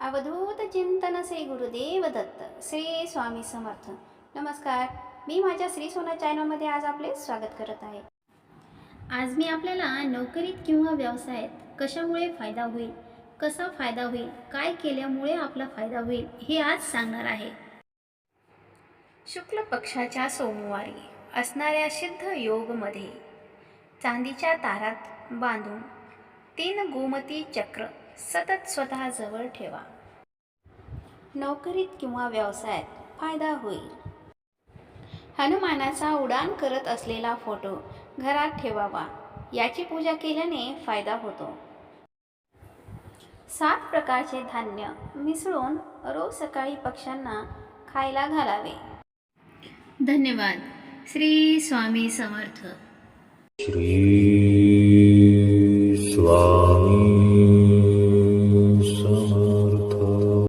अवधूत चिंतन श्री गुरुदेव दत्त श्री स्वामी समर्थ. नमस्कार मी माझ्या श्री सोना चॅनलमध्ये आज आपले स्वागत करत आहे. आज मी आपल्याला नोकरीत किंवा व्यवसायात कशामुळे फायदा होईल कसा फायदा होईल काय केल्यामुळे आपला फायदा होईल हे आज सांगणार आहे. शुक्ल पक्षाच्या सोमवारी असणाऱ्या सिद्ध योगमध्ये चांदीच्या तारात बांधून तीन गोमती चक्र सतत स्वतःजवळ ठेवा. नोकरीत किंवा व्यवसायात फायदा होईल. हनुमानाचा उडान करत असलेला फोटो घरात ठेवावा याची पूजा केल्याने फायदा होतो. सात प्रकारचे धान्य मिसळून रोज सकाळी पक्ष्यांना खायला घालावे. धन्यवाद. श्री स्वामी समर्थ. श्री स्वामी olur